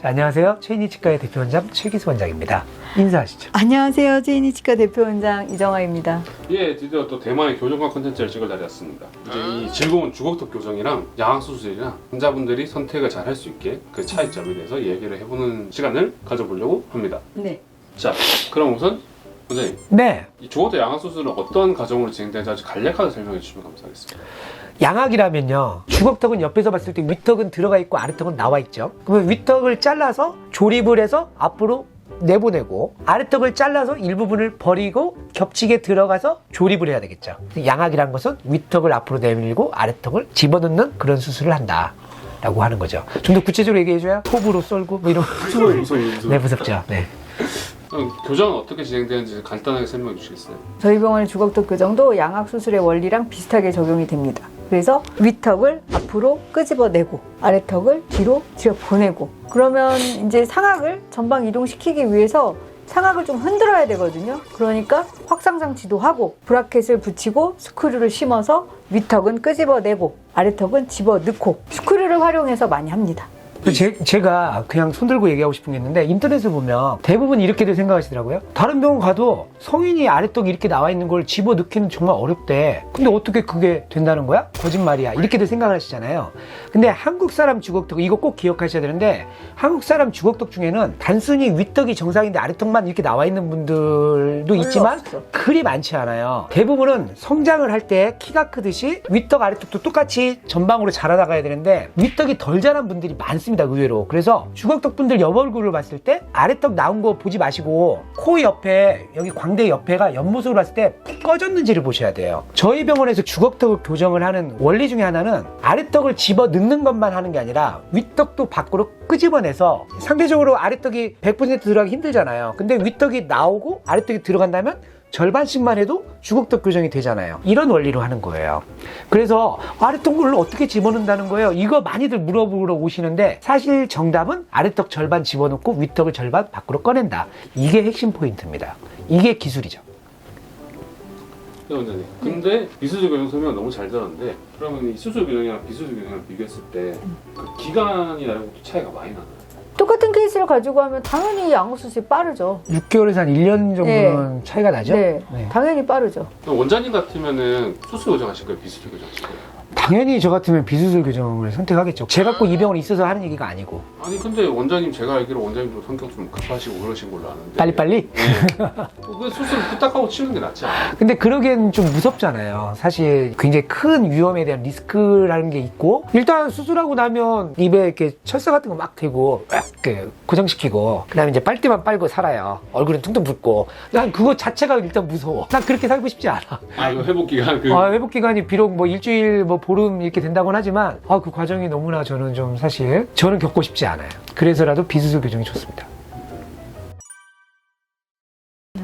자, 안녕하세요. 최인희 치과의 대표 원장 최기수 원장입니다. 인사하시죠. 안녕하세요. 제이니 치과 대표 원장 이정아입니다. 예, 드디어 또 대만의 교정과 컨텐츠를 찍을 날이 왔습니다. 이제 이 즐거운 주걱턱 교정이랑 양악수술이랑 환자분들이 선택을 잘 할 수 있게 그 차이점에 대해서 얘기를 해보는 시간을 가져보려고 합니다. 네. 자, 그럼 우선 원장님, 네. 이 주걱턱 양악수술은 어떤 과정으로 진행되는지 아주 간략하게 설명해 주시면 감사하겠습니다. 양악이라면요. 주걱턱은 옆에서 봤을 때 윗턱은 들어가 있고 아래턱은 나와 있죠. 그러면 윗턱을 잘라서 조립을 해서 앞으로 내보내고 아래턱을 잘라서 일부분을 버리고 겹치게 들어가서 조립을 해야 되겠죠. 양악이란 것은 윗턱을 앞으로 내밀고 아래턱을 집어넣는 그런 수술을 한다. 라고 하는 거죠. 좀 더 구체적으로 얘기해줘야 톱으로 썰고 뭐 이런 무서워요, 무서워요, 무서워요. 네 무섭죠. 네. 그럼 교정은 어떻게 진행되는지 간단하게 설명해 주시겠어요? 저희 병원의 주걱턱 교정도 양악 수술의 원리랑 비슷하게 적용이 됩니다. 그래서 윗턱을 앞으로 끄집어내고 아래턱을 뒤로 들여 보내고 그러면 이제 상악을 전방 이동시키기 위해서 상악을 좀 흔들어야 되거든요. 그러니까 확상 장치도 하고 브라켓을 붙이고 스크류를 심어서 윗턱은 끄집어내고 아래턱은 집어넣고 스크류를 활용해서 많이 합니다. 제, 제가 그냥 손들고 얘기하고 싶은 게 있는데 인터넷에 보면 대부분 이렇게들 생각하시더라고요. 다른 병원 가도 성인이 아래떡이 이렇게 나와 있는 걸 집어 넣기는 정말 어렵대. 근데 어떻게 그게 된다는 거야? 거짓말이야. 이렇게들 생각을 하시잖아요. 근데 한국 사람 주걱턱 이거 꼭 기억하셔야 되는데 한국 사람 주걱턱 중에는 단순히 윗떡이 정상인데 아래떡만 이렇게 나와 있는 분들도 있지만. 그리 많지 않아요. 대부분은 성장을 할 때 키가 크듯이 윗떡 아래떡도 똑같이 전방으로 자라나가야 되는데 윗떡이 덜 자란 분들이 많습니다. 의외로. 그래서 주걱턱 분들 옆 얼굴을 봤을 때 아래떡 나온 거 보지 마시고 코 옆에 여기 광대 옆에가 옆모습을 봤을 때 푹 꺼졌는지를 보셔야 돼요. 저희 병원에서 주걱턱을 교정을 하는 원리 중에 하나는 아래떡을 집어 넣는 것만 하는 게 아니라 윗떡도 밖으로 끄집어내서 상대적으로 아래떡이 100% 들어가기 힘들잖아요. 근데 윗떡이 나오고 아래떡이 들어간다면 절반씩만 해도 주걱턱 교정이 되잖아요. 이런 원리로 하는 거예요. 그래서 아래턱을 어떻게 집어넣는다는 거예요. 이거 많이들 물어보러 오시는데 사실 정답은 아래턱 절반 집어넣고 윗턱을 절반 밖으로 꺼낸다. 이게 핵심 포인트입니다. 이게 기술이죠. 네, 원장님. 근데 비수술 교정 설명 너무 잘 들었는데 그러면 이 수술 교정이랑 비수술 교정을 비교했을 때 그 기간이나 이런 것도 차이가 많이 나나요? 똑같은 케이스를 가지고 하면 당연히 양악 수술이 빠르죠. 6개월에서 한 1년 정도는 차이가 나죠? 네, 네. 당연히 빠르죠. 원장님 같으면은 수술 교정 하실 거예요? 비수술 교정 하실 거예요? 당연히 저 같으면 비수술 교정을 선택하겠죠. 제가 꼭 이 병원에 있어서 하는 얘기가 아니고 아니 근데 원장님 제가 알기로 원장님도 성격 좀 급하시고 그러신 걸로 아는데 빨리빨리? 네. 그 수술 부탁하고 치는 게 낫지 않아요? 근데 그러기엔 좀 무섭잖아요. 사실 굉장히 큰 위험에 대한 리스크라는 게 있고 일단 수술하고 나면 입에 이렇게 철사 같은 거 막 대고 이렇게 고정시키고 그다음에 이제 빨대만 빨고 살아요. 얼굴은 퉁퉁 붓고 난 그거 자체가 일단 무서워. 난 그렇게 살고 싶지 않아. 아 이거 회복 기간 그 아, 회복 기간이 비록 뭐 일주일 뭐 보름 이렇게 된다고는 하지만 아, 그 과정이 너무나 저는 좀 사실 저는 겪고 싶지 않아요. 그래서라도 비수술 교정이 좋습니다.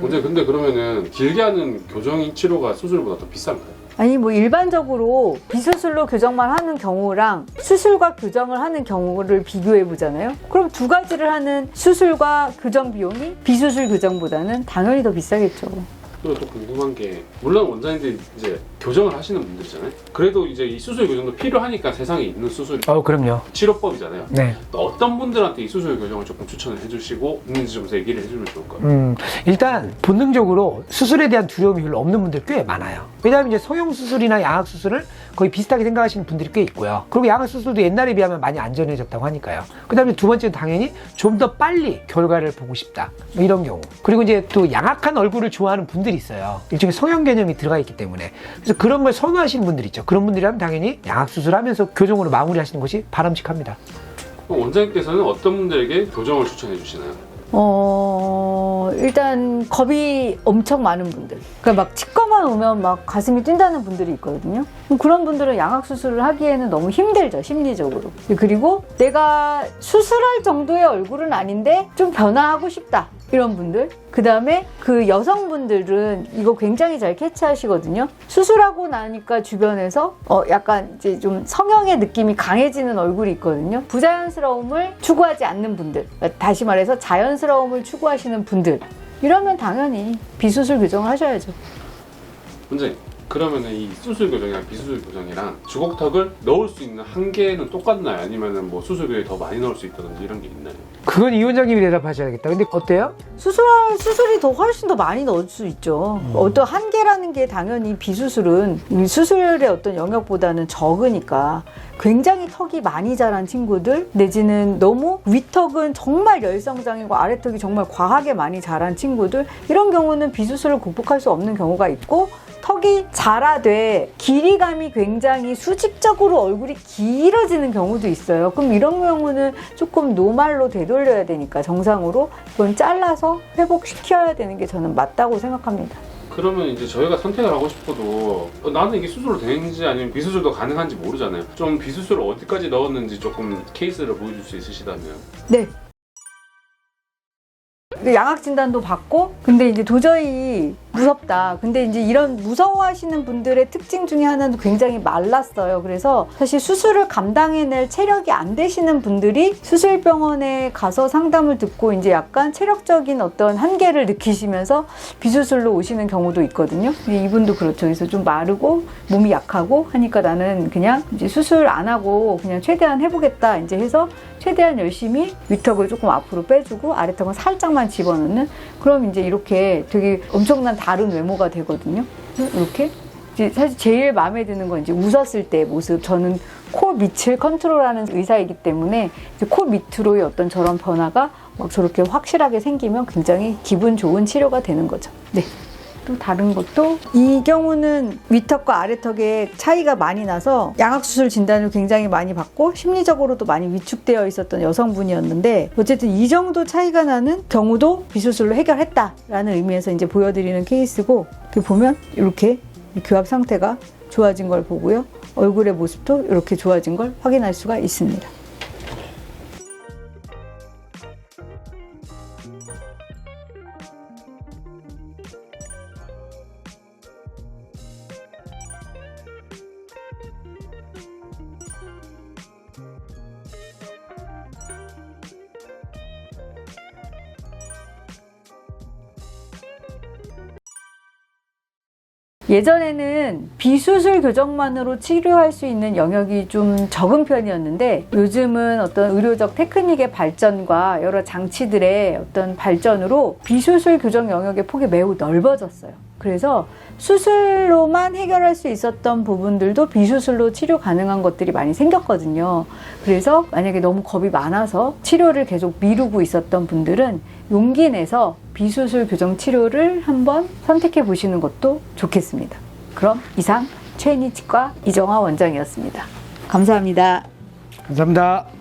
원장님 근데 그러면은 길게 하는 교정 치료가 수술보다 더 비싼가요? 아니 뭐 일반적으로 비수술로 교정만 하는 경우랑 수술과 교정을 하는 경우를 비교해 보잖아요. 그럼 두 가지를 하는 수술과 교정 비용이 비수술 교정보다는 당연히 더 비싸겠죠. 그리고 또 궁금한 게 물론 원장님들이 이제 교정을 하시는 분들이잖아요. 그래도 이제 이 수술 교정도 필요하니까 세상에 있는 수술 어, 그럼요. 치료법이잖아요. 네. 또 어떤 분들한테 이 수술 교정을 조금 추천을 해주시고 있는지 좀 얘기를 해주면 좋을까요? 음, 일단 본능적으로 수술에 대한 두려움이 별로 없는 분들 꽤 많아요. 왜냐하면 이제 성형 수술이나 양악 수술을 거의 비슷하게 생각하시는 분들이 꽤 있고요. 그리고 양악 수술도 옛날에 비하면 많이 안전해졌다고 하니까요. 그다음에 두 번째는 당연히 좀 더 빨리 결과를 보고 싶다. 뭐 이런 경우. 그리고 이제 또 양악한 얼굴을 좋아하는 분들이 있어요. 일종의 성형 개념이 들어가 있기 때문에. 그래서 그런 걸 선호하시는 분들 있죠. 그런 분들이라면 당연히 양악 수술하면서 교정으로 마무리하시는 것이 바람직합니다. 그럼 원장님께서는 어떤 분들에게 교정을 추천해 주시나요? 어 일단 겁이 엄청 많은 분들. 그러니까 막 치과만 오면 막 가슴이 뛴다는 분들이 있거든요. 그럼 그런 분들은 양악 수술을 하기에는 너무 힘들죠 심리적으로. 그리고 내가 수술할 정도의 얼굴은 아닌데 좀 변화하고 싶다. 이런 분들. 그 다음에 그 여성분들은 이거 굉장히 잘 캐치하시거든요. 수술하고 나니까 주변에서 어 약간 이제 좀 성형의 느낌이 강해지는 얼굴이 있거든요. 부자연스러움을 추구하지 않는 분들. 그러니까 다시 말해서 자연스러움을 추구하시는 분들. 이러면 당연히 비수술 교정을 하셔야죠. 원장님 그러면은 이 수술 교정이랑 비수술 교정이랑 주걱턱을 넣을 수 있는 한계는 똑같나요? 아니면은 뭐 수술비를 더 많이 넣을 수 있다든지 이런 게 있나요? 그건 이 원장님이 대답하셔야겠다. 근데 어때요? 수술할 수술이 더 훨씬 더 많이 넣을 수 있죠. 어떤 한계라는 게 당연히 비수술은 이 수술의 어떤 영역보다는 적으니까 굉장히 턱이 많이 자란 친구들 내지는 너무 윗턱은 정말 열성장이고 아래턱이 정말 과하게 많이 자란 친구들 이런 경우는 비수술을 극복할 수 없는 경우가 있고 턱이 자라되 길이감이 굉장히 수직적으로 얼굴이 길어지는 경우도 있어요. 그럼 이런 경우는 조금 노말로 되돌려야 되니까 정상으로 그건 잘라서 회복시켜야 되는 게 저는 맞다고 생각합니다. 그러면 이제 저희가 선택을 하고 싶어도 어, 나는 이게 수술로 되는지 아니면 비수술도 가능한지 모르잖아요. 좀 비수술을 어디까지 넣었는지 조금 케이스를 보여줄 수 있으시다면 네. 양악 진단도 받고 근데 이제 도저히 무섭다. 근데 이제 이런 무서워하시는 분들의 특징 중에 하나는 굉장히 말랐어요. 그래서 사실 수술을 감당해낼 체력이 안 되시는 분들이 수술병원에 가서 상담을 듣고 이제 약간 체력적인 어떤 한계를 느끼시면서 비수술로 오시는 경우도 있거든요. 이분도 그렇죠. 그래서 좀 마르고 몸이 약하고 하니까 나는 그냥 이제 수술 안 하고 그냥 최대한 해보겠다. 이제 해서 최대한 열심히 위턱을 조금 앞으로 빼주고 아래턱은 살짝만 집어넣는 그럼 이제 이렇게 되게 엄청난 다른 외모가 되거든요. 이렇게 이제 사실 제일 마음에 드는 건 이제 웃었을 때 모습. 저는 코 밑을 컨트롤하는 의사이기 때문에 코 밑으로의 어떤 저런 변화가 막 저렇게 확실하게 생기면 굉장히 기분 좋은 치료가 되는 거죠. 네. 또 다른 것도 이 경우는 위턱과 아래턱의 차이가 많이 나서 양악수술 진단을 굉장히 많이 받고 심리적으로도 많이 위축되어 있었던 여성분이었는데 어쨌든 이 정도 차이가 나는 경우도 비수술로 해결했다라는 의미에서 이제 보여드리는 케이스고 이렇게 보면 이렇게 이 교합 상태가 좋아진 걸 보고요. 얼굴의 모습도 이렇게 좋아진 걸 확인할 수가 있습니다. 예전에는 비수술 교정만으로 치료할 수 있는 영역이 좀 적은 편이었는데 요즘은 어떤 의료적 테크닉의 발전과 여러 장치들의 어떤 발전으로 비수술 교정 영역의 폭이 매우 넓어졌어요. 그래서 수술로만 해결할 수 있었던 부분들도 비수술로 치료 가능한 것들이 많이 생겼거든요. 그래서 만약에 너무 겁이 많아서 치료를 계속 미루고 있었던 분들은 용기 내서 비수술 교정 치료를 한번 선택해 보시는 것도 좋겠습니다. 그럼 이상 최니 치과 이정화 원장이었습니다. 감사합니다. 감사합니다.